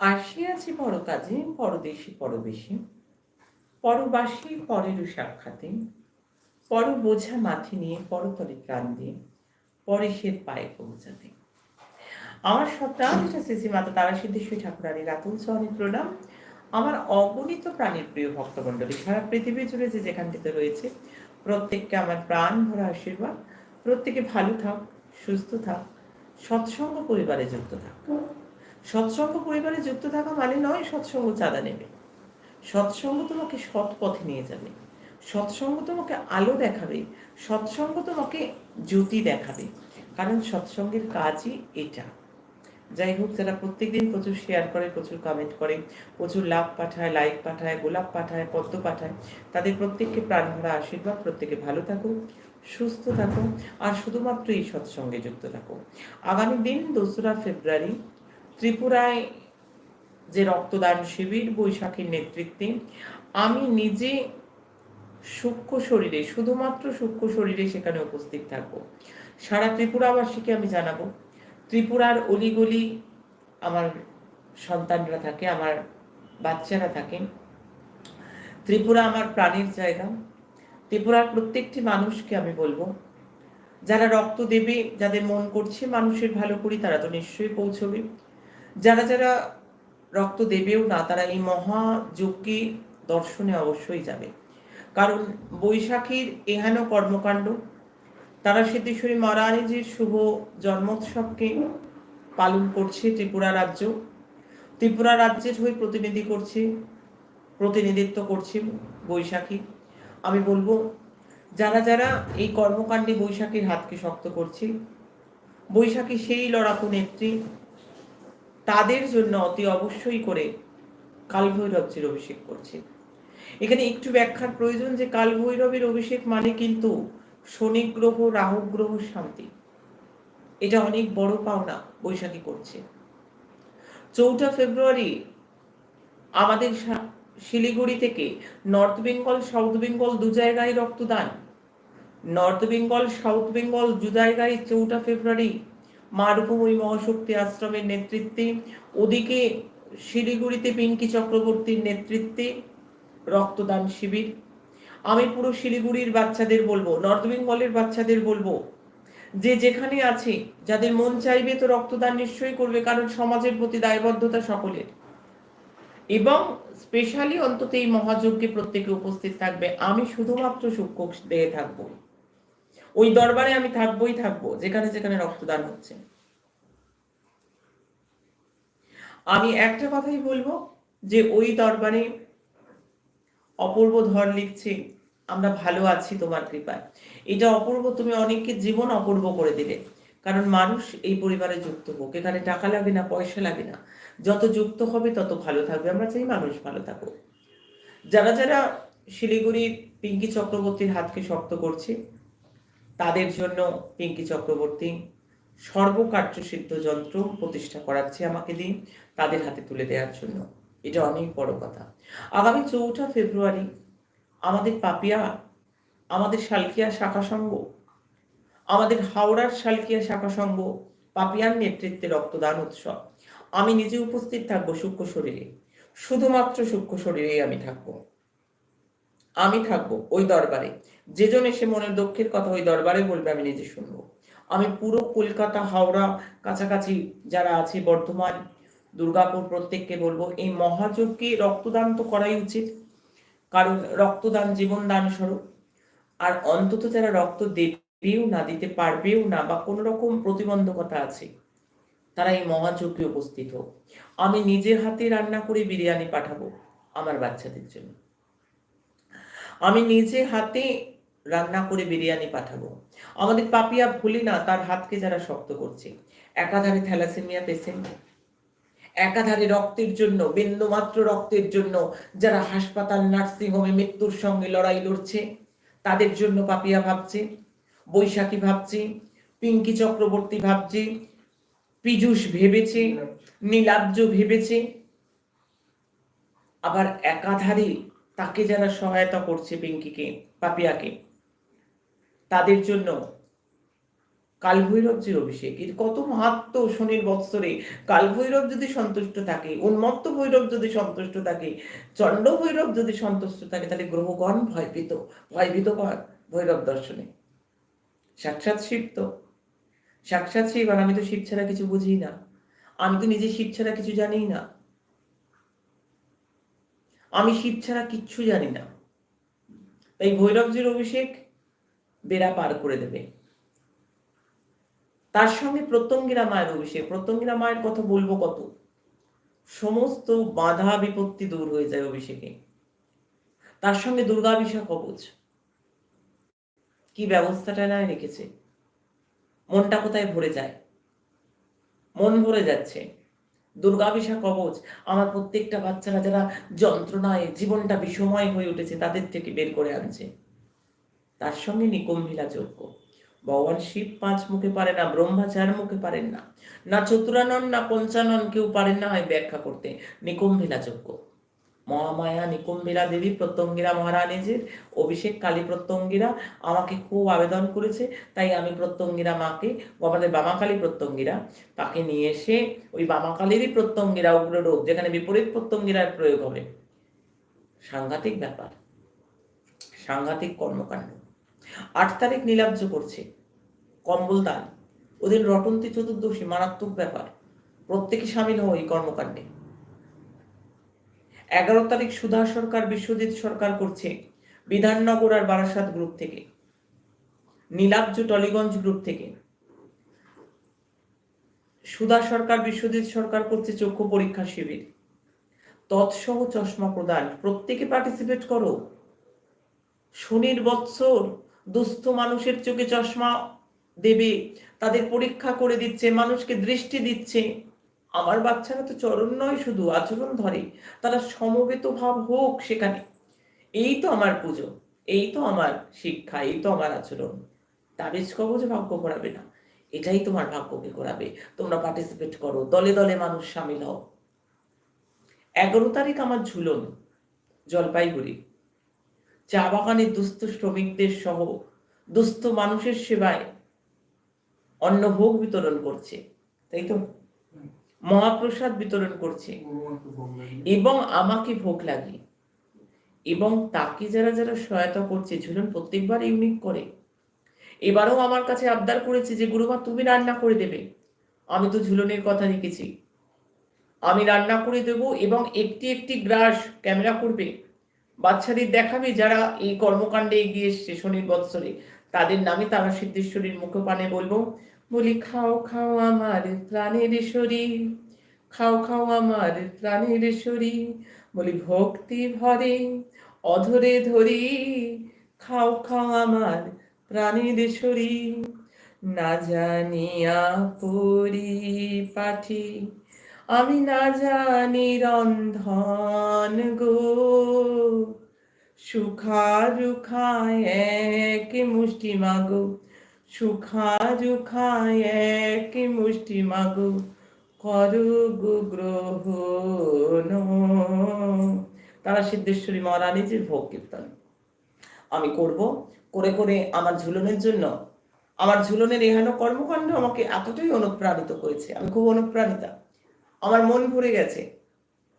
আসিয়াছি পর কাজে পরদেশি পরবেশী পরবাসী পরেরও সাক্ষাতে। পর বোঝা মাথি নিয়ে পরতলে প্রাণ দিয়ে পরেশের পায়ে পৌঁছাতে। আমার যেটা শ্রী মাতা তারা সিদ্ধেশ্বরী ঠাকুরানী রাতুল চরণে প্রণাম। আমার অগণিত প্রাণীর প্রিয় ভক্তমণ্ডলী, সারা পৃথিবী জুড়ে যে যেখানটিতে রয়েছে, প্রত্যেককে আমার প্রাণ ভরা আশীর্বাদ। প্রত্যেকে ভালো থাক, সুস্থ থাক, সৎসঙ্গ পরিবারে যুক্ত থাক। সৎসঙ্গ পরিবারে যুক্ত থাকা মানে নয় সৎসঙ্গ চাঁদা নেবে। সৎসঙ্গ তোমাকে সৎ পথে নিয়ে যাবে। সৎসঙ্গ তোমাকে আলো দেখাবে। সৎসঙ্গ তোমাকে জ্যোতি দেখাবে। কারণ সৎসঙ্গের কাজই এটা। যাই হোক, যারা প্রত্যেকদিন প্রচুর শেয়ার করে, প্রচুর কমেন্ট করে, প্রচুর লাভ পাঠায় লাইক পাঠায়, গোলাপ পাঠায়, পদ্ম পাঠায়, তাদের প্রত্যেককে প্রাণ ভরা আশীর্বাদ। প্রত্যেকে ভালো থাকুক সুস্থ থাকো, আর শুধুমাত্র এই সৎসঙ্গে যুক্ত থাকো। আগামী দিন দোসরা ফেব্রুয়ারি ত্রিপুরায় যে রক্তদান শিবির, বৈশাখীর নেতৃত্বে, আমি নিজে সূক্ষ্ম শরীরে, শুধুমাত্র সূক্ষ্ম শরীরে সেখানে উপস্থিত থাকব। সারা ত্রিপুরাবাসীকে আমি জানাব, ত্রিপুরার অলিগলি আমার সন্তানরা থাকে, আমার বাচ্চারা থাকেন ত্রিপুরা আমার প্রাণের জায়গা। ত্রিপুরার প্রত্যেকটি মানুষকে আমি বলব, যারা রক্ত দেবে, যাদের মন করছে মানুষের ভালো করি, তারা তো নিশ্চয়ই পৌঁছবে। যারা যারা রক্ত দেবেও না, তারা এই মহা মহাযজ্ঞে দর্শনে অবশ্যই যাবে। কারণ বৈশাখীর এহেন কর্মকাণ্ড, তারা সিদ্ধেশ্বরী মহারানীজির শুভ জন্মোৎসবকে পালন করছে ত্রিপুরা রাজ্য। ত্রিপুরা রাজ্যের হয়ে প্রতিনিধি করছে, প্রতিনিধিত্ব করছে বৈশাখী। আমি বলব, যারা যারা এই কর্মকাণ্ডে বৈশাখীর হাতকে শক্ত করছে, বৈশাখী সেই লড়াকু নেত্রী তাদের জন্য অতি অবশ্যই করে কালভৈরবজির অভিষেক করছে। এখানে একটু ব্যাখ্যার প্রয়োজন যে কালভৈরবের অভিষেক মানে কিন্তু শনি গ্রহ রাহু গ্রহ শান্তি। এটা অনেক বড় পাওনা বৈশাখী করছে। চৌঠা ফেব্রুয়ারি আমাদের শিলিগুড়ি থেকে নর্থ বেঙ্গল, সাউথ বেঙ্গল দু জায়গায় রক্তদান। নর্থ বেঙ্গল, সাউথ বেঙ্গল দু জায়গায় চৌঠা ফেব্রুয়ারি মা মহাশক্তি আশ্রমের নেতৃত্বে, ওদিকে শিলিগুড়িতে পিঙ্কি চক্রবর্তীর নেতৃত্বে রক্তদান শিবির। আমি পুরো শিলিগুড়ির বাচ্চাদের বলব, নর্থ বেঙ্গলের বাচ্চাদের বলব, যে যেখানে আছে, যাদের মন চাইবে তো রক্তদান নিশ্চয়ই করবে, কারণ সমাজের প্রতি দায়বদ্ধতা সকলের। এবং স্পেশালি অন্তত এই মহাযজ্ঞে প্রত্যেকে উপস্থিত থাকবে। আমি শুধুমাত্র সূক্ষ্ম দিয়ে থাকব। ওই দরবারে আমি থাকবোই থাকব, যেখানে যেখানে রক্তদান হচ্ছে। আমি একটা কথাই বলব যে ওই দরবারে অপূর্ব ধর লিখছে, আমরা ভালো আছি তোমার কৃপায়। এটা অপূর্ব, তুমি অনেককে জীবন অপূর্ব করে দিলে। কারণ মানুষ এই পরিবারে যুক্ত হোক, এখানে টাকা লাগে না, পয়সা লাগে না। যত যুক্ত হবে, তত ভালো থাকবে। আমরা চাই মানুষ ভালো থাকুক। যারা যারা শিলিগুড়ির পিঙ্কি চক্রবর্তীর হাতকে শক্ত করছে তাদের জন্য পিঙ্কি চক্রবর্তী সর্বকার্য সিদ্ধ যন্ত্র প্রতিষ্ঠা করাচ্ছে আমাকে দিন তাদের হাতে তুলে দেওয়ার জন্য। এটা অনেক বড় কথা। আগামী চৌঠা ফেব্রুয়ারি আমাদের পাপিয়া, আমাদের শালকিয়া শাখা সংঘ, আমাদের হাওড়ার শালকিয়া শাখা সংঘ পাপিয়ার নেতৃত্বে রক্তদান উৎসব। আমি নিজে উপস্থিত থাকব সূক্ষ্ম শরীরে। শুধুমাত্র সূক্ষ্ম শরীরেই আমি থাকব। আমি থাকব ওই দরবারে। যেজন এসে মনের দুঃখের কথা ওই দরবারে বলবে, আমি নিজে শুনব। আমি পুরো কলকাতা, হাওড়া, কাছাকাছি যারা আছে, বর্ধমান, দুর্গাপুর প্রত্যেককে বলব, এই মহাযজ্ঞে রক্তদান তো করাই উচিত। কারণ রক্তদান জীবন দান স্বরূপ। আর অন্তত যারা রক্ত দেবেও না, দিতে পারবেও না, বা কোনো রকম প্রতিবন্ধকতা আছে, তারা এই মহাযজ্ঞে উপস্থিত হোক। আমি নিজের হাতে রান্না করে বিরিয়ানি পাঠাবো আমার বাচ্চাদের জন্য। আমি নিজে হাতে রান্না করে বিরিয়ানি পাঠাবো। আমাদের পাপিয়া, ভুলি না, তার হাতকে যারা শক্ত করছে। একাধারে থ্যালাসেমিয়া পেশেন্ট। একাধারে রক্তের জন্য, বিন্দুমাত্র রক্তের জন্য, যারা হাসপাতাল নার্সিংহোমে মৃত্যুর সঙ্গে লড়াই লড়ছে, তাদের জন্য পাপিয়া ভাবছে, বৈশাখী ভাবছে, পিঙ্কি চক্রবর্তী ভাবছে, পীযুষ ভেবেছে, নীলাব্জ ভেবেছে। আবার একাধারে তাকে যারা সহায়তা করছে পিঙ্কিকে, পাপিয়াকে তাদের জন্য কালভৈরবজির অভিষেক। এর কত মাহাত্ম শনির বৎসরে কালভৈরব যদি সন্তুষ্ট থাকে, উন্মত্ত ভৈরব যদি সন্তুষ্ট থাকে, চণ্ড ভৈরব যদি সন্তুষ্ট থাকে, তাহলে গ্রহগণ ভয়ভীত ভয়ভীত ভৈরব দর্শনে। সাক্ষাৎ শিব তো। সাক্ষাৎ শিব, আর আমি তো শিব ছাড়া কিছু বুঝি না। আমি তো নিজে শিব ছাড়া কিছু জানিই না। আমি শিব ছাড়া কিচ্ছু জানি না। তাই ভৈরবজির অভিষেক বেড়া পার করে দেবে। তার সঙ্গে প্রত্যঙ্গিরা মায়ের অভিষেক। প্রত্যঙ্গিরা মায়ের কথা বলব কত? সমস্ত বাধা বিপত্তি দূর হয়ে যায় অভিষেকে। তার সঙ্গে দুর্গাভিষেক কবচ কি ব্যবস্থাটা না রেখেছে? মনটা কোথায় ভরে যায়? মন ভরে যাচ্ছে। দুর্গাভিষা কবচ আমার প্রত্যেকটা বাচ্চারা যারা যন্ত্রণায় জীবনটা বিষময় হয়ে উঠেছে, তাদের থেকে বের করে আনছে। তার সঙ্গে নিকুম্ভিলা যোগ্য। ভগবান শিব পাঁচ মুখে পারে না, ব্রহ্মা চার মুখে পারেন না। না চতুরানন, না পঞ্চানন, কেউ পারেন না হয় ব্যাখ্যা করতে। নিকুম্ভিলা যোগ্য। মহামায়া, নিকুম্ভিলা দেবী, প্রত্যঙ্গিরা মহারানীজির, অভিষেক কালী প্রত্যঙ্গিরা আমাকে খুব আবেদন করেছে, তাই আমি প্রত্যঙ্গিরা মাকে, আমাদের বামাকালী প্রত্যঙ্গিরা, তাকে নিয়ে এসে ওই বামাকালীরই প্রত্যঙ্গিরা উগ্র রোগ, যেখানে বিপরীত প্রত্যঙ্গিরার প্রয়োগ হবে। সাংঘাতিক ব্যাপার। সাংঘাতিক কর্মকাণ্ড। আট তারিখ নীলাব্জ করছে। কম্বল দান। ওদের রটন্তি চতুর্দশী মারাত্মক ব্যাপার। প্রত্যেকে সামিল হও এই কর্মকাণ্ডে। এগারো তারিখ সুধা সরকার, বিশ্বজিৎ সরকার করছে বিধাননগর আর বারাসাত গ্রুপ থেকে। নীলাব্জ টলিগঞ্জ গ্রুপ থেকে। সুধা সরকার, বিশ্বজিৎ সরকার করছে চক্ষু পরীক্ষা শিবির। তৎসহ চশমা প্রদান। প্রত্যেকে পার্টিসিপেট করো। শনির বৎসর দুস্থ মানুষের চোখে চশমা দেবে, তাদের পরীক্ষা করে দিচ্ছে, মানুষকে দৃষ্টি দিচ্ছে। আমার বাচ্চারা তো চরণ নয় শুধু, আচরণ ধরে তারা সমবেত ভাব হোক সেখানে। এই তো আমার পুজো, এই তো আমার শিক্ষা, এই তো আমার আচরণ। তাবিজ কবজ ভাগ্য করাবে না, এটাই তোমার ভাগ্যকে করাবে। তোমরা পার্টিসিপেট করো, দলে দলে মানুষ সামিল হও। এগারো তারিখ আমার ঝুলন, জলপাইগুড়ি। চা বাগানে দুস্থ শ্রমিকদের সহ দুস্থ মানুষের সেবায় অন্ন ভোগ বিতরণ করছে, তাই তো? মহাপ্রসাদ বিতরণ করছে। এবং আমাকে ভোগ লাগে। এবং তাকে যারা যারা সহায়তা করছে, ঝুলন প্রত্যেকবার ইউনিক করে। এবারও আমার কাছে আবদার করেছে যে, গুরুমা, তুমি রান্না করে দেবে। আমি তো ঝুলনের কথা রেখেছি। আমি রান্না করে দেব এবং একটি একটি গ্রাস ক্যামেরা করবে। বাচ্চাদের দেখাবে যারা এই কর্মকাণ্ডে এগিয়ে এসছে শনির বৎসরে। তাদের নামে তারা সিদ্ধেশ্বরীর মুখপানে বলব। বলি, খাও খাও আমার প্রাণের শরীর। খাও খাও আমার প্রাণের শরীর। বলি, ভক্তি ভরে, অধরে ধরি। খাও খাও আমার প্রাণের শরীর। না জানিয়া পরিপাঠি আমি না জানি রন্ধন গো। সুখা রুখায় এক মুষ্টি মাগো। সুখা রুখায় এক মুষ্টি মাগো। করু গো গ্রহণ। তারা সিদ্ধেশ্বরী মহারানীজির ভোগ কীর্তন। আমি করব। করে করে আমার ঝুলনের জন্য, আমার ঝুলনের এহেন কর্মকাণ্ড আমাকে এতটাই অনুপ্রাণিত করেছে। আমি খুব অনুপ্রাণিতা। আমার মন ভরে গেছে।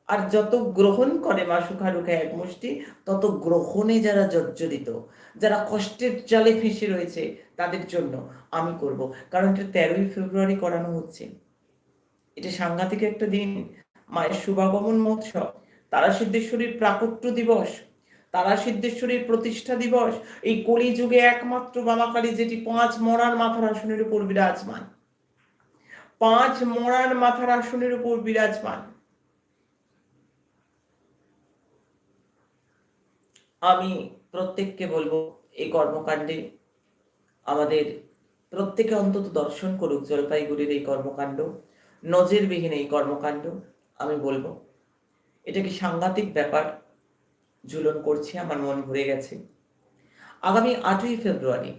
আর যত গ্রহণ করে মা সুখারুখা এক মুষ্টি, তত গ্রহণে যারা জর্জরিত, যারা কষ্টের জালে ফেসে রয়েছে, তাদের জন্য আমি করব। কারণ এটা তেরোই ফেব্রুয়ারি করানো হচ্ছে। এটা সাংঘাতিক একটা দিন। মায়ের শুভাগমন মহোৎসব তারা সিদ্ধেশ্বরীর প্রাকট্য দিবস তারা সিদ্ধেশ্বরীর প্রতিষ্ঠা দিবস, এই কলিযুগে একমাত্র বামাকালী, যেটি পাঁচ মরার মাথার আসনের উপর বিরাজমান। পাঁচ মরার মাথার আসনের উপর বিরাজমান। আমি প্রত্যেককে বলব, এই কর্মকাণ্ডে আমাদের প্রত্যেকে অন্তত দর্শন করুক জলপাইগুড়ির এই কর্মকাণ্ড, নজিরবিহীন এই কর্মকাণ্ড, আমি বলব। এটা কি সাংঘাতিক ব্যাপার? ঝুলন করছে, আমার মন ভরে গেছে। আগামী আটই ফেব্রুয়ারি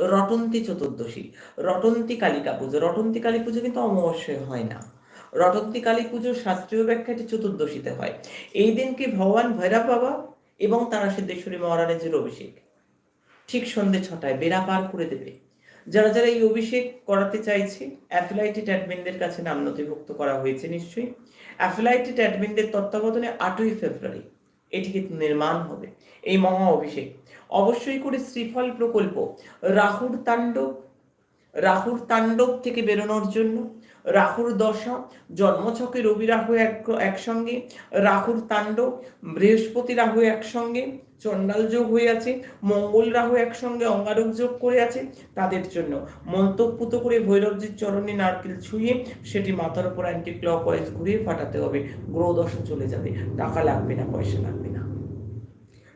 রটন্তি চতুর্দশী, রটন্তি কালিকা পুজো। রটন্তি কালী পুজো কিন্তু অমাবস্যায় হয় না। রটন্তি কালী পুজোর শাস্ত্রীয় ব্যাখ্যাটি চতুর্দশীতে হয়। এই দিনকে ভগবান ভৈরব বাবা এবং তারা সিদ্ধেশ্বরী মহারানীজির অভিষেক? ঠিক সন্ধে ছটায় বেড়া পার করে দেবে। যারা যারা এই অভিষেক করাতে চাইছে, অ্যাফিলাইটেড অ্যাডমিনদের কাছে নাম নথিভুক্ত করা হয়েছে নিশ্চয়ই। অ্যাফিলাইটেড অ্যাডমিনদের তত্ত্বাবধানে আটই ফেব্রুয়ারি এটি কিন্তু নির্মাণ হবে। এই মহা অভিষেক অবশ্যই করে শ্রীফল প্রকল্প। রাহুর তাণ্ডব রাহুর তাণ্ডব থেকে বেরোনোর জন্য, রাহুর দশা, জন্মছকে রবি রাহু এক, একসঙ্গে, রাহুর তাণ্ডব, বৃহস্পতি রাহু একসঙ্গে, চণ্ডাল যোগ হয়ে আছে, মঙ্গল রাহু একসঙ্গে অঙ্গারক যোগ করে আছে তাদের জন্য। মন্তব্যুত করে ভৈরবজির চরণে নারকেল ছুঁয়ে সেটি মাথার উপর অ্যান্টি ক্লক ওয়াইজ ঘুরিয়ে ফাটাতে হবে। গ্রহ দশা চলে যাবে, টাকা লাগবে না, পয়সা লাগবে।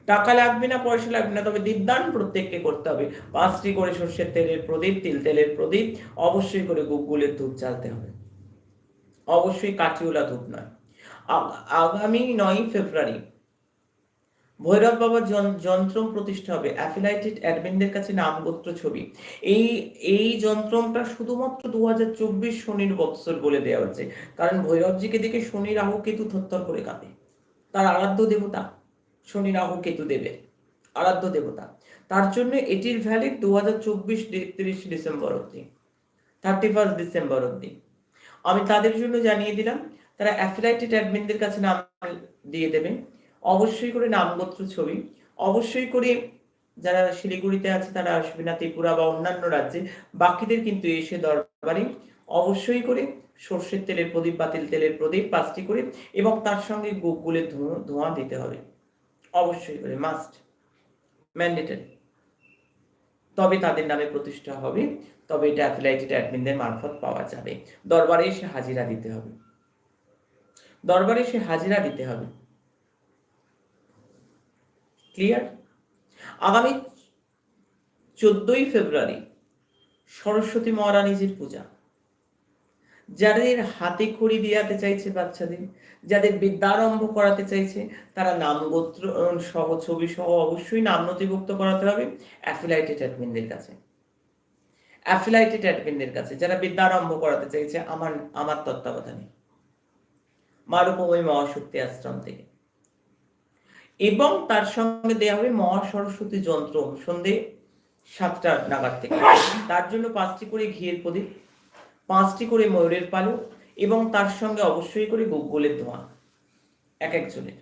টাকা লাগবে না, পয়সা লাগবে না, তবে দীপদান প্রত্যেককে করতে হবে। পাঁচটি করে সর্ষের তেলের প্রদীপ, তিল তেলের প্রদীপ, অবশ্যই করে গুগুলের ধূপ জ্বালতে হবে। অবশ্যই কাঠিওলা ধূপ নয়। আগামী নয় ফেব্রুয়ারি ভৈরব বাবার যন- যন্ত্রম প্রতিষ্ঠা হবে। অ্যাফিলাইটেড অ্যাডমিনদের কাছে নামগোত্র ছবি। এই এই যন্ত্রমটা শুধুমাত্র দু হাজার চব্বিশ শনির বৎসর বলে দেওয়া হচ্ছে। কারণ ভৈরবজিকে দেখে শনি রাহু কেতু থরথর করে কাঁপে। তার আরাধ্য দেবতা। শনি রাহু কেতু দেবের আরাধ্য দেবতা। তার জন্য এটির ভ্যালিড দু হাজার চব্বিশ একত্রিশ ডিসেম্বর অব্দি থার্টি ফার্স্ট ডিসেম্বর অব্দি আমি তাদের জন্য জানিয়ে দিলাম, তারা অ্যাফিলাইটেড অ্যাডমিনদের কাছে নাম দিয়ে দেবেন অবশ্যই করে নামগোত্র ছবি, অবশ্যই করে যারা শিলিগুড়িতে আছে তারা আসবে না, ত্রিপুরা বা অন্যান্য রাজ্যে, বাকিদের কিন্তু এসে দরবারে। অবশ্যই করে সর্ষের তেলের প্রদীপ বা তেল তেলের প্রদীপ, পাঁচটি করে, এবং তার সঙ্গে গুগুলের ধোঁয়া দিতে হবে। অবশ্যই করে মাস্ট ম্যান্ডেটারি তবে তাদের নামে প্রতিষ্ঠা হবে, তবে এটা অ্যাফিলাইটেড অ্যাডমিনদের মারফত পাওয়া যাবে। দরবারে এসে হাজিরা দিতে হবে। দরবারে এসে হাজিরা দিতে হবে। ক্লিয়ার আগামী চোদ্দই ফেব্রুয়ারি সরস্বতী মহারানীজির পূজা। যাদের হাতে খড়ি দিয়াতে চাইছে বাচ্চাদের, যাদের বিদ্যারম্ভ করাতে চাইছে, তারা নাম গোত্র সহ ছবি সহ অবশ্যই নাম নথিভুক্ত করাতে হবে অ্যাফিলাইটেড অ্যাডমিনদের কাছে। অ্যাফিলাইটেড অ্যাডমিনদের কাছে, যারা বিদ্যারম্ভ করাতে চাইছে আমার আমার তত্ত্বাবধানে। মারুপময় মহাশক্তি আশ্রম থেকে। এবং তার সঙ্গে দেওয়া হবে মহা সরস্বতী যন্ত্র সন্ধে সাতটা নাগাদ থেকে। তার জন্য পাঁচটি করে ঘিয়ের প্রদীপ। পাঁচটি করে ময়ূরের পালক এবং তার সঙ্গে অবশ্যই করে গুগলের ধোঁয়া এক একজনের।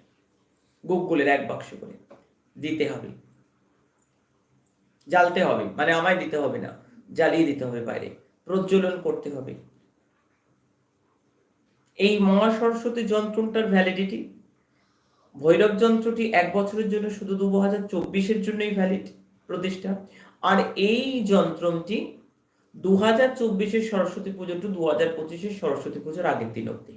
গুগলের এক বাক্স করে। দিতে হবে। জ্বালতে হবে। মানে আমায় দিতে হবে না। জ্বালিয়ে দিতে হবে বাইরে। প্রজ্বলন করতে হবে। এই মহা সরস্বতী যন্ত্রটার ভ্যালিডিটি ভৈরব যন্ত্রটি এক বছরের জন্য শুধু দু হাজার চব্বিশের জন্যই ভ্যালিড প্রতিষ্ঠা। আর এই যন্ত্রটি দু হাজার চব্বিশের সরস্বতী পুজো টু দু হাজার পঁচিশের সরস্বতী পুজোর আগের দিন অব্দি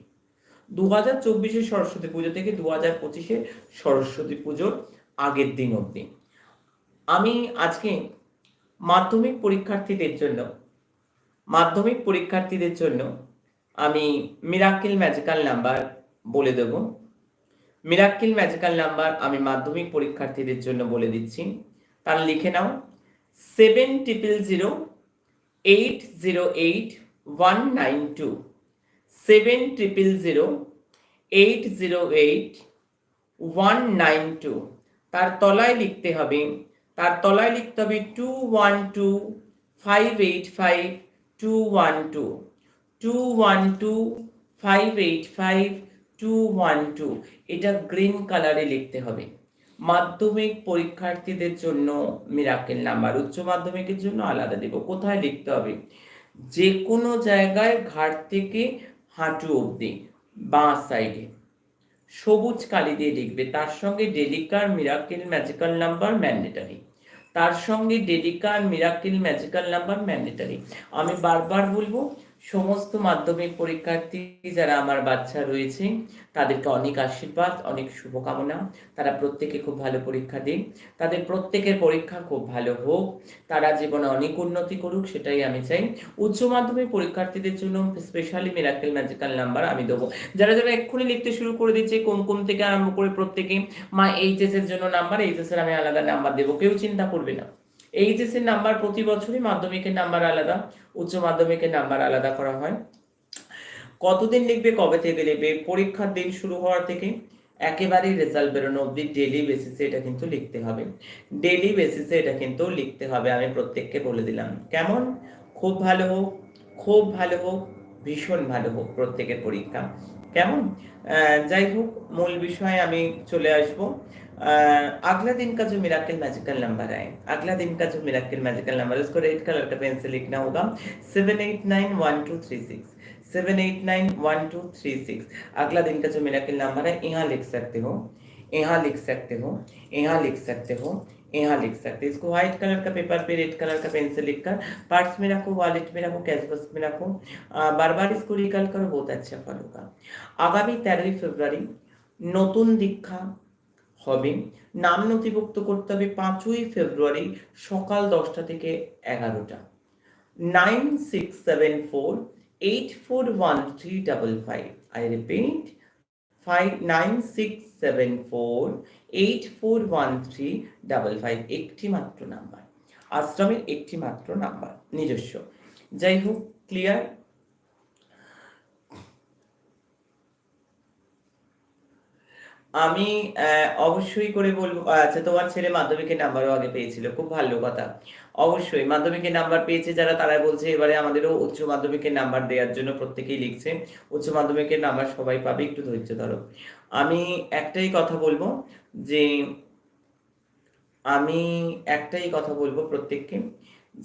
দু হাজার চব্বিশের সরস্বতী পুজো থেকে দু হাজার পঁচিশের সরস্বতী পুজোর আগের দিন অব্দি আমি আজকে মাধ্যমিক পরীক্ষার্থীদের জন্য, মাধ্যমিক পরীক্ষার্থীদের জন্য আমি মিরাক্কেল ম্যাজিক্যাল নাম্বার বলে দেব। মিরাক্কেল ম্যাজিক্যাল নাম্বার আমি মাধ্যমিক পরীক্ষার্থীদের জন্য বলে দিচ্ছি। তার লিখে নাও seven triple zero eight zero eight one nine two seven triple zero eight zero eight one nine two তার তলায় লিখতে হবে, তার তলায় লিখতে হবে two one two five eight five two one two two one two five eight five two one two এটা green কালারে লিখতে হবে। মাধ্যমিক পরীক্ষার্থীদের জন্য মিরাকেল নাম্বার উচ্চ মাধ্যমিকের জন্য আলাদা দেব। কোথায় লিখতে হবে? যে কোনো জায়গায় ঘাট থেকে হাঁটু অবধি, বাঁ সাইডে সবুজ কালি দিয়ে লিখবে। তার সঙ্গে ডেলিকার মিরাকেল ম্যাজিক্যাল নাম্বার ম্যান্ডেটারি তার সঙ্গে ডেলিকার মিরাকেল ম্যাজিক্যাল নাম্বার ম্যান্ডেটারি আমি বারবার বলব সমস্ত মাধ্যমিক পরীক্ষার্থী যারা আমার বাচ্চা রয়েছে, তাদেরকে অনেক আশীর্বাদ, অনেক শুভকামনা। তারা প্রত্যেকে খুব ভালো পরীক্ষা দিন তাদের প্রত্যেকের পরীক্ষা খুব ভালো হোক। তারা জীবনে অনেক উন্নতি করুক, সেটাই আমি চাই। উচ্চ মাধ্যমিক পরীক্ষার্থীদের জন্য স্পেশালি মিরাকেল ম্যাজিক্যাল নাম্বার আমি দেবো। যারা যারা এক্ষুনি লিখতে শুরু করে দিচ্ছে, কোন কোন থেকে আরম্ভ করে প্রত্যেকে, মা এইচএস এর জন্য নাম্বার এইচএস এর আমি আলাদা নাম্বার দেবো। কেউ চিন্তা করবে না। এইচএস এর নাম্বার প্রতি বছরই মাধ্যমিকের নাম্বার আলাদা, উচ্চ মাধ্যমিকের নাম্বার আলাদা করা হয়। কতদিন লিখবে, কবে থেকে লিখবে, পরীক্ষার দিন শুরু হওয়ার থেকে একেবারেই রেজাল্ট বেরোনো অবধি ডেলি বেসিসে এটা কিন্তু লিখতে হবে। ডেলি বেসিসে এটা কিন্তু লিখতে হবে, আমি প্রত্যেককে বলে দিলাম। কেমন? খুব ভালো হোক, খুব ভালো হোক, ভীষণ ভালো হোক প্রত্যেকের পরীক্ষা। কেমন? যাই হোক, মূল বিষয়ে আমি চলে আসব। अगला दिन का जो मिराकल मैजिकल नंबर है, अगला दिन का जो मिराकल मैजिकल नंबर है, उसको रेड कलर का पेन से लिखना होगा। Seven eight nine one two three six seven eight nine one two three six अगला दिन का जो मिराकल नंबर है, यहाँ लिख सकते हो, यहाँ लिख सकते हो, यहाँ लिख सकते हो, यहाँ लिख सकते हैं। इसको व्हाइट कलर का पेपर पे रेड कलर का पेन से लिख कर पर्स में रखो वॉलेट में रखो कैश बॉक्स में रखो। बार बार इसको रिकल करो, बहुत अच्छा फल होगा। आगामी तेरह फरवरी नतून दीक्षा হবে। নাম নথিভুক্ত করতে হবে পাঁচই ফেব্রুয়ারি সকাল দশটা থেকে এগারোটা। Nine six seven four eight four one three double five. I repeat, five nine six seven four eight four one three double five একটি মাত্র নাম্বার। আশ্রমের একটি মাত্র নাম্বার, নিজস্ব। যাই হোক, ক্লিয়ার? আমি অবশ্যই করে বলব আচ্ছা তোমার ছেলে মাধ্যমিকের নাম্বারও আগে পেয়েছিল, খুব ভালো কথা। অবশ্যই, মাধ্যমিকের নাম্বার পেয়েছে যারা, তারা বলছে এবারে আমাদেরও উচ্চ মাধ্যমিকের নাম্বার দেওয়ার জন্য প্রত্যেকেই লিখছে। উচ্চ মাধ্যমিকের নাম্বার সবাই পাবে, একটু ধৈর্য ধরো। আমি একটাই কথা বলব যে, আমি একটাই কথা বলব প্রত্যেককে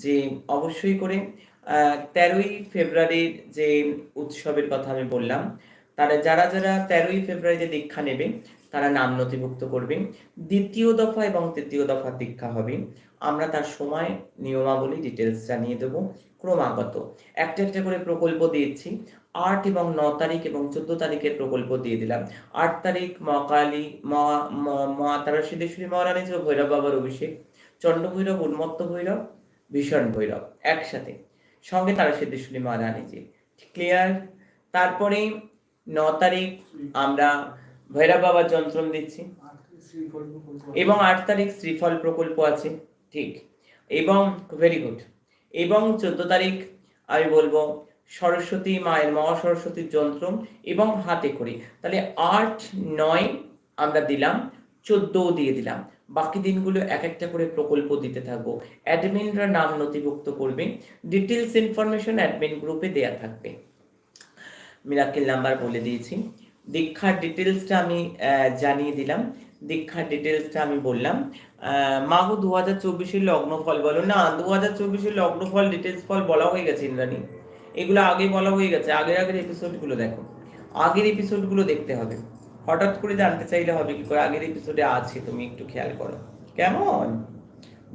যে, অবশ্যই করে তেরোই ফেব্রুয়ারির যে উৎসবের কথা আমি বললাম, তারা যারা যারা তেরোই ফেব্রুয়ারিতে দীক্ষা নেবে তারা নাম নথিভুক্ত করবেন দ্বিতীয় দফা এবং তৃতীয় দফা দীক্ষা হবে। আমরা তার সময়, নিয়মাবলী ডিটেলস জানিয়ে দেব ক্রমাগত। একটা একটা করে প্রকল্প দিয়েছি। আট এবং ন তারিখ এবং চোদ্দ তারিখের প্রকল্প দিয়ে দিলাম। আট তারিখ মা কালী মা মা- মা তারা সিদ্ধেশ্বরী মহারানী ছিল ভৈরব বাবার অভিষেক চন্ড ভৈরব, উন্মত্ত ভৈরব, ভীষণ ভৈরব, একসাথে। সঙ্গে তারা সিদ্ধেশ্বরী মহারানীজি ক্লিয়ার তারপরে ন তারিখ আমরা ভৈরব বাবার যন্ত্রণ দিচ্ছি। এবং আট তারিখ শ্রীফল প্রকল্প আছে, ঠিক। এবং ভেরি গুড এবং চোদ্দ তারিখ আমি বলব সরস্বতী মায়ের মহা সরস্বতীর যন্ত্র এবং হাতে করি। তাহলে আট, নয় আমরা দিলাম, চোদ্দও দিয়ে দিলাম। বাকি দিনগুলো এক একটা করে প্রকল্প দিতে থাকব। অ্যাডমিনরা নাম নথিভুক্ত করবে ডিটেলস ইনফরমেশন অ্যাডমিন গ্রুপে দেয়া থাকবে। মিরাকেল নাম্বার বলে দিয়েছি। দীক্ষার ডিটেলসটা আমি জানিয়ে দিলাম। দীক্ষার ডিটেলসটা আমি বললাম। মাগো দু হাজার চব্বিশের লগ্ন ফল বলো। না দু হাজার চব্বিশের লগ্ন ফল ডিটেলস ফল বলা হয়ে গেছে, ইন্দ্রাণী। এগুলো আগে বলা হয়ে গেছে। আগের আগের এপিসোডগুলো দেখো। আগের এপিসোডগুলো দেখতে হবে। হঠাৎ করে জানতে চাইলে হবে কি করে? আগের এপিসোডে আছে, তুমি একটু খেয়াল করো। কেমন?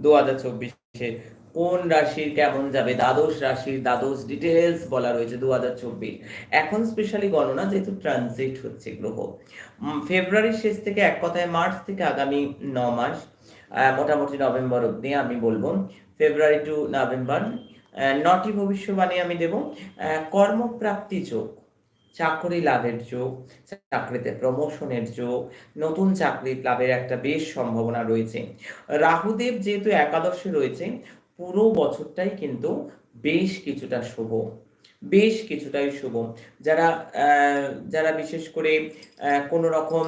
দু হাজার চব্বিশে কোন রাশির কেমন যাবে? দ্বাদশ রাশির দ্বাদশ ডিটেলস বলা রয়েছে দু হাজার চব্বিশ। এখন স্পেশালি গণনা যেহেতু ট্রানজিট হচ্ছে গ্রহ। ফেব্রুয়ারির শেষ থেকে এক কথায় মার্চ থেকে আগামী ন মাস মোটামুটি নভেম্বর অব্দি আমি বলব। ফেব্রুয়ারি টু নভেম্বর নটি ভবিষ্যবাণী আমি দেব। কর্মপ্রাপ্তি যোগ, চাকরি লাভের যোগ, চাকরিতে প্রমোশনের যোগ, নতুন চাকরি লাভের একটা বেশ সম্ভাবনা রয়েছে। রাহুদেব যেহেতু একাদশে রয়েছে পুরো বছরটাই কিন্তু বেশ কিছুটা শুভ, বেশ কিছুটাই শুভ। যারা যারা বিশেষ করে কোনো রকম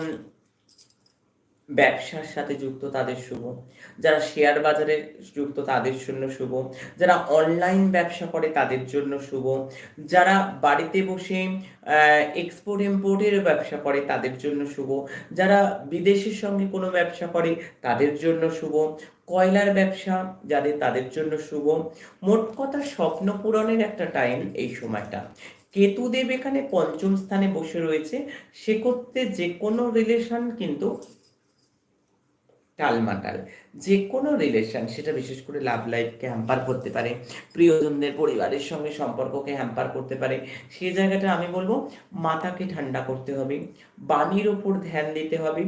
ব্যবসার সাথে যুক্ত তাদের শুভ। যারা শেয়ার বাজারে যুক্ত তাদের জন্য শুভ। যারা অনলাইন ব্যবসা করে তাদের জন্য শুভ। যারা বাড়িতে বসে এক্সপোর্ট ইম্পোর্টের ব্যবসা করে তাদের জন্য শুভ। যারা বিদেশের সঙ্গে কোনো ব্যবসা করে তাদের জন্য শুভ। কয়লার ব্যবসা যাদের তাদের জন্য শুভ। মোট কথা স্বপ্ন পূরণের একটা টাইম এই সময়টা। কেতুদেব এখানে পঞ্চম স্থানে বসে রয়েছে। সে করতে যে কোনো রিলেশন কিন্তু টালমাটাল যে কোনো রিলেশন সেটা বিশেষ করে লাভ লাইফকে হ্যাম্পার করতে পারে, প্রিয়জনদের পরিবারের সঙ্গে সম্পর্ককে হ্যাম্পার করতে পারে সেই জায়গাটা আমি বলব মাথাকে ঠান্ডা করতে হবে, বাণীর ওপর ধ্যান দিতে হবে,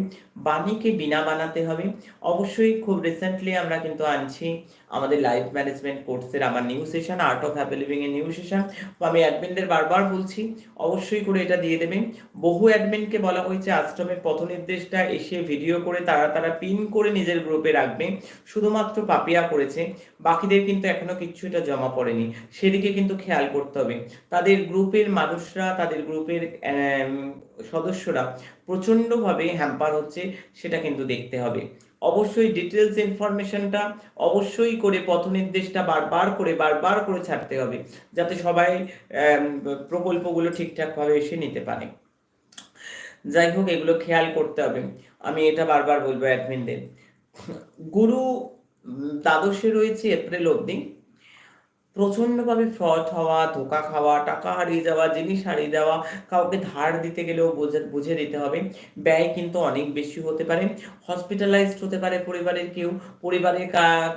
বাণীকে বিনা বানাতে হবে। অবশ্যই খুব রিসেন্টলি আমরা কিন্তু আনছি আমাদের লাইফ ম্যানেজমেন্ট কোর্সের আমার new session art of happy living এর নিউ সেশন আমি অ্যাডমিনদের বারবার বলছি, অবশ্যই করে এটা দিয়ে দেবেন। বহু অ্যাডমিনকে বলা হয়েছে, আশ্রমের পথ নির্দেশটা এসে ভিডিও করে তারা তারা পিন করে নিজের গ্রুপে রাখবে। শুধুমাত্র পাপিয়া করেছে, বাকিদের কিন্তু এখনও কিচ্ছু এটা জমা পড়েনি। সেদিকে কিন্তু খেয়াল করতে হবে। তাদের গ্রুপের মানুষরা, তাদের গ্রুপের সদস্যরা প্রচণ্ডভাবে হ্যাম্পার হচ্ছে, সেটা কিন্তু দেখতে হবে। অবশ্যই ডিটেলস ইনফরমেশনটা অবশ্যই করে পথ নির্দেশটা বারবার করে বারবার করে ছাড়তে হবে, যাতে সবাই প্রকল্পগুলো ঠিকঠাকভাবে এসে নিতে পারে। যাই হোক, এগুলো খেয়াল করতে হবে। আমি এটা বারবার বলব অ্যাডমিনদের গুরু দ্বাদশে রয়েছে এপ্রিল অবধি। প্রচণ্ডভাবে ফ্রড হওয়া, ধোকা খাওয়া, টাকা হারিয়ে যাওয়া, জিনিস হারিয়ে দেওয়া কাউকে ধার দিতে গেলেও বুঝে বুঝে দিতে হবে। ব্যয় কিন্তু অনেক বেশি হতে পারে। হসপিটালাইজড হতে পারে পরিবারের কেউ। পরিবারের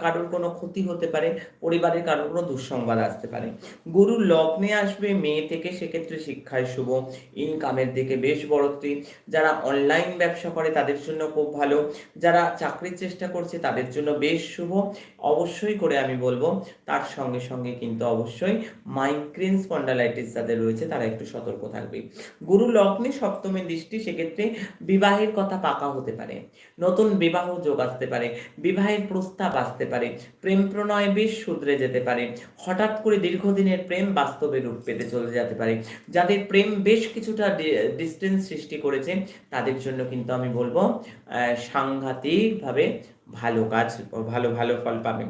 কারোর কোনো ক্ষতি হতে পারে। পরিবারের কারোর কোনো দুঃসংবাদ আসতে পারে। গুরু লগ্নে আসবে, মেয়ে থেকে সেক্ষেত্রে শিক্ষায় শুভ। ইনকামের দিকে বেশ বড়ত্রি যারা অনলাইন ব্যবসা করে, তাদের জন্য খুব ভালো। যারা চাকরির চেষ্টা করছে, তাদের জন্য বেশ শুভ। অবশ্যই করে আমি বলব, তার সঙ্গে সঙ্গে কিন্তু অবশ্যই মাইগ্রেন স্পন্ডালাইটিস যাদের রয়েছে, তারা একটু সতর্ক থাকবে। গুরু লগ্নে সপ্তমী দৃষ্টি সেক্ষেত্রে বিবাহের কথা পাকা হতে পারে। নতুন বিবাহ যোগ আসতে পারে, বিবাহের প্রস্তাব আসতে পারে, প্রেম প্রণয় বেশ শুধরে যেতে পারে, হঠাৎ করে দীর্ঘদিনের প্রেম বাস্তবে রূপ পেতে চলে যেতে পারে। যাদের প্রেম বেশ কিছুটা ডিস্টেন্স সৃষ্টি করেছে, তাদের জন্য কিন্তু আমি বলব সাংঘাতিকভাবে ভালো কাজ, ভালো ভালো ফল পাবে।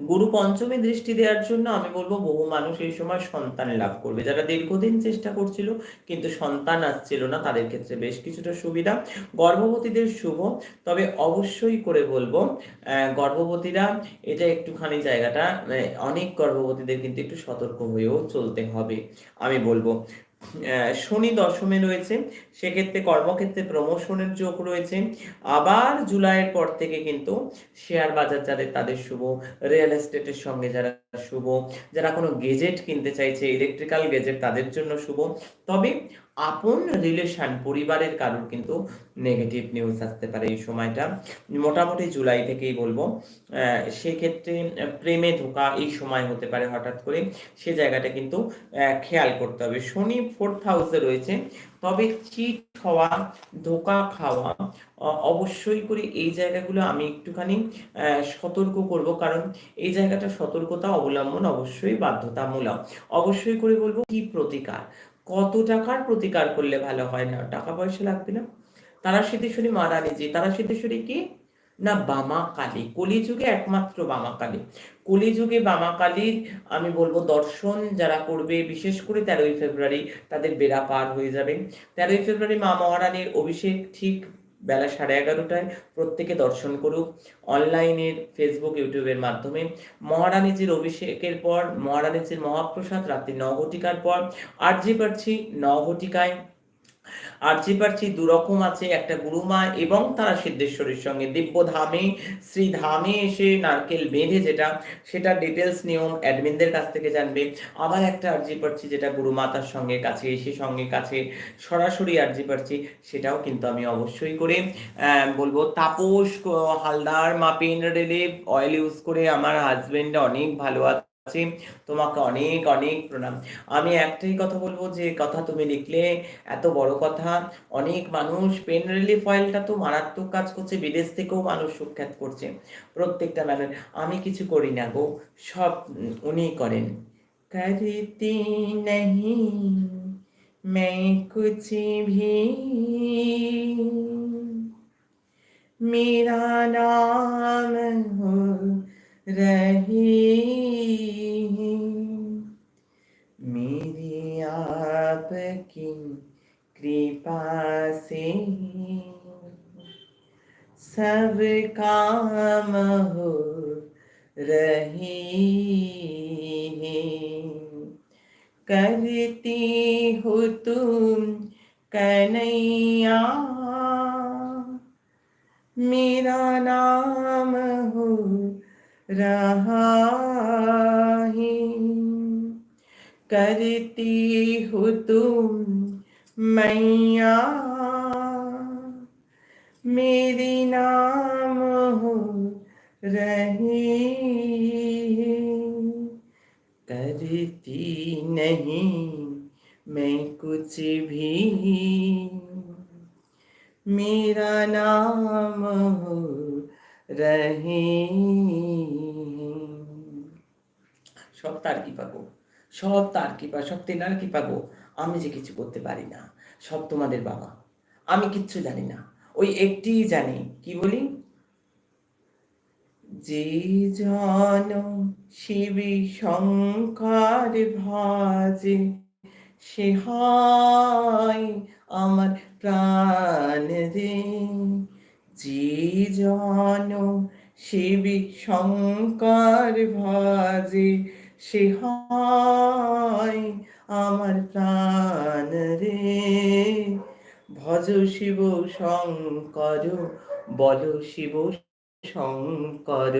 গুরু পঞ্চমী দৃষ্টি দেওয়ার জন্য আমি বলব বহু মানুষ এই সময় সন্তান লাভ করবে। যারা দীর্ঘদিন চেষ্টা করছিল, কিন্তু সন্তান আসছিল না, তাদের ক্ষেত্রে বেশ কিছুটা সুবিধা। গর্ভবতীদের শুভ, তবে অবশ্যই করে বলব গর্ভবতীরা, এটা একটুখানি জায়গাটা অনেক গর্ভবতীদের কিন্তু একটু সতর্ক হয়েও চলতে হবে, আমি বলব। শনি দশমে রয়েছে, সেক্ষেত্রে কর্মক্ষেত্রে প্রমোশনের যোগ রয়েছে। আবার জুলাইয়ের পর থেকে কিন্তু শেয়ার বাজার যাদের, তাদের শুভ। রিয়েল এস্টেটের সঙ্গে যারা শুভ, যারা কোনো গেজেট কিনতে চাইছে ইলেকট্রিক্যাল গেজেট তাদের জন্য শুভ। তবে আপন রিলেশন পরিবারের কারোর কিন্তু নেগেটিভ নিউজ আসতে পারে এই সময়টা। মোটামুটি জুলাই থেকেই বলব। সেক্ষেত্রে প্রেমে ধোকা এই সময় হতে পারে হঠাৎ করে। সে জায়গাটা কিন্তু খেয়াল করতে হবে। শনি ফোর্থ হাউসে রয়েছে। তবে চিট হওয়া, ধোকা খাওয়া অবশ্যই করে এই জায়গাগুলো আমি একটুখানি সতর্ক করব। কারণ এই জায়গাটা সতর্কতা অবলম্বন অবশ্যই বাধ্যতামূলক। অবশ্যই করে বলব কি প্রতিকার? কত টাকার প্রতিকার করলে ভালো হয় না? টাকা পয়সা লাগবে না। তারা সিদ্ধেশ্বরী মারা নিজে। তারা সিদ্ধেশ্বরী কি? না বামা কালী কলিযুগে একমাত্র বামা কালী কলিযুগে বামা কালীর আমি বলব, দর্শন যারা করবে, বিশেষ করে তেরোই ফেব্রুয়ারি, তাদের বেড়া পার হয়ে যাবে। তেরোই ফেব্রুয়ারি মা মহারানীর অভিষেক ঠিক বেলা সাড়ে এগারোটায় প্রত্যেকে দর্শন করুক। অনলাইনের ফেসবুক ইউটিউবের মাধ্যমে। মহারানীজির অভিষেকের পর, মহারানীজির মহাপ্রসাদ রাত্রি ন ঘটিকার পর আরজি পারছি ন ঘটিকায় আর্জি পার্চি দুরকম আছে, একটা গুরুমা এবং তারা সিদ্ধেশ্বরীর সঙ্গে দিব্যধামে, শ্রীধামে এসে নারকেল বেঁধে যেটা, সেটা ডিটেলস নিয়ম অ্যাডমিনদের কাছ থেকে জানবে। আবার একটা আর্জি পার্চি যেটা গুরুমাতার সঙ্গে কাছে এসে সঙ্গে কাছে সরাসরি আর্জি পার্চি সেটাও কিন্তু আমি অবশ্যই করে বলব তাপস হালদার, মাপিন, রেলে অয়েল ইউজ করে আমার হাজবেন্ড অনেক ভালো আছে। আছি তোমাকে অনেক অনেক প্রণাম আমি একটাই কথা বলবো যে কথা তুমি লিখলে এত বড় কথা অনেক মানুষ পেন রিলিফ অয়েলটা তো মারাত্মক কাজ করছে বিদেশ থেকেও মানুষ সুখ্যাত করছে প্রত্যেকটা মানুষ আমি কিছু করি না গো সব উনি করেন করতি नहीं मैं कुछ भी मेरा नाम हो रही। मेरी आपकी कृपा से सब काम हो रही करती हो तुम कन्हैया, मेरा नाम रहा करती हो तुम मैया। मेरी नाम हो रही। करती नहीं मैं कुछ भी। मेरा नाम हो সব তার কি পাবো সব তার কৃপা, সব তেনার কি পাবো আমি যে কিছু করতে পারি না, সব তোমাদের বাবা। আমি কিচ্ছু জানি না, ওই একটি জানি। কি বলি? যে জন শিবি শঙ্কর ভাজে, সে হয় আমার প্রাণ রে। যে জন শিবি শঙ্কর ভাজে, সে হয় আমার প্রাণ রে। ভজ শিব শঙ্কর, বল শিব শঙ্কর,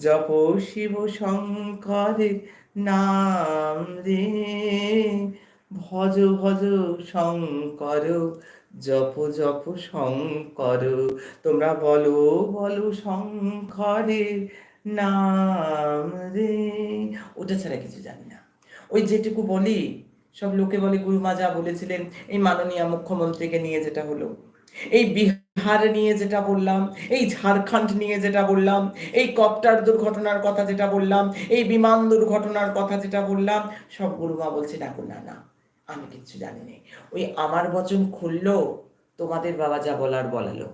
জপ শিব শঙ্করের নাম রে। ভজ ভজ শঙ্কর জপ জপ শঙ্কর, তোমরা বলো বলো শঙ্করের নাম রে। ওটা ছাড়া কিছু জানি না। ওই যেটুকু বলি, সব লোকে বলে গুরুমা যা বলেছিলেন, এই মাননীয় মুখ্যমন্ত্রীকে নিয়ে যেটা হলো। এই বিহার নিয়ে যেটা বললাম, এই ঝাড়খণ্ড নিয়ে যেটা বললাম, এই কপ্টার দুর্ঘটনার কথা যেটা বললাম, এই বিমান দুর্ঘটনার কথা যেটা বললাম, সব গুরুমা বলছে দেখো না না। আমি কিচ্ছু জানি না ওই আমার বচন খুললো, তোমাদের বাবা যা বলার বলালো।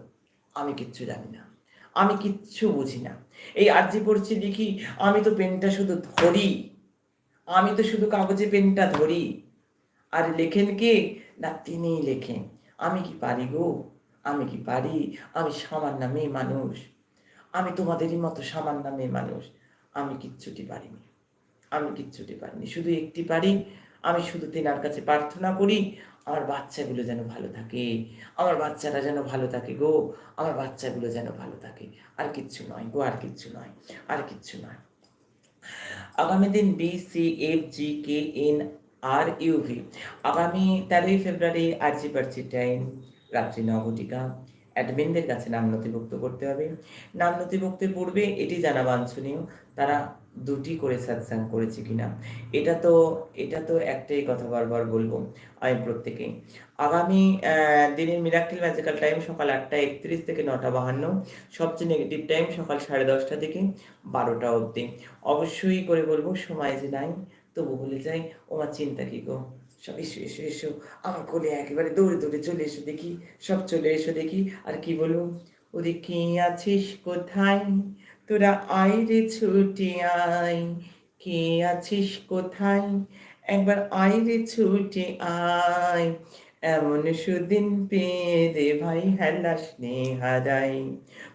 আমি কিচ্ছু জানি না। আমি কিচ্ছু বুঝি না। এই আর্জি পড়ছি দেখি আমি তো পেনটা শুধু ধরি। আমি তো শুধু কাগজে পেনটা ধরি। আর লেখেন কে? না, তিনিই লেখেন। আমি কি পারি গো? আমি কি পারি? আমি সামান্য মেয়ে মানুষ। আমি তোমাদেরই মতো সামান্য মেয়ে মানুষ। আমি কিচ্ছুটি পারিনি। আমি কিচ্ছুটি পারিনি। শুধু একটি পারি আমি শুধু তেনার কাছে প্রার্থনা করি, আমার বাচ্চাগুলো যেন ভালো থাকে। আমার বাচ্চারা যেন ভালো থাকে গো, আমার বাচ্চাগুলো যেন ভালো থাকে। আর কিচ্ছু নয় গো, আর কিচ্ছু নয়, আর কিচ্ছু নয়। আগামী দিন B C F G K N R UV আগামী তেরোই ফেব্রুয়ারি আরজি পার্জি টাইম রাত্রি নবটিকা অ্যাডমিনদের কাছে নাম নথিভুক্ত করতে হবে। নাম নথিভুক্তের পূর্বে এটি জানা বাঞ্ছনীয় তারা দুটি করে সাতসাং করেছে কিনা। এটা তো এটা তো একটাই কথা বারবার বলব আমি প্রত্যেকেই। আগামী দিনের মিরাক্কেল ম্যাজিক্যাল টাইম সকাল আটটা একত্রিশ থেকে নটা বাহান্ন, সবচেয়ে নেগেটিভ টাইম সকাল সাড়ে দশটা থেকে বারোটা অবধি। অবশ্যই করে বলব, সময় যে নাই, তবু বলে যাই। আমার চিন্তা কি গো? সব এসো এসো এসো। আমার কোলে একেবারে দৌড়ে দৌড়ে চলে এসো দেখি, সব চলে এসো দেখি। আর কি বলব? ওদিকে আছিস? কোথায়? তোরা আয় রে ছুটে আয় কে আছিস কোথায়? একবার আয় রে ছুটে আয়। এমন সুদিন পেয়ে রে ভাই হেলা স্নেহারাই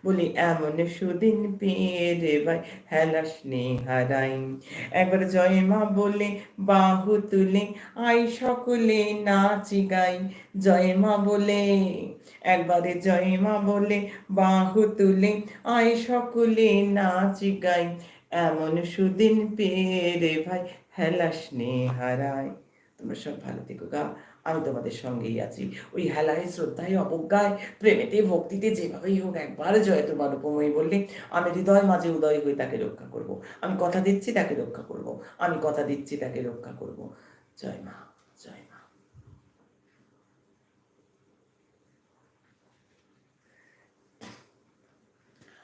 বলি, এমন সুদিন পেয়ে রে ভাই হেলা স্নেহারাই একবার জয় মা বলে, বাহু তুলে আই সকলে নাচি গাই। জয় মা বলে, একবারে জয় মা বলে, বাহু তুলে আই সকলে নাচি গাই। এমন সুদিন পেয়ে রে ভাই হেলা স্নেহারাই তোমরা সব ভালো থেকো গা। আমি তোমাদের সঙ্গেই আছি ওই হেলায় শ্রদ্ধায়, অবজ্ঞায়, প্রেমেতে, ভক্তিতে, যেভাবেই হোক একবার জয় তোমার উপময় বললে, আমি হৃদয় মাঝে উদয় হয়ে তাকে রক্ষা করব। আমি কথা দিচ্ছি তাকে রক্ষা করব। আমি কথা দিচ্ছি তাকে রক্ষা করব জয় মা জয় মা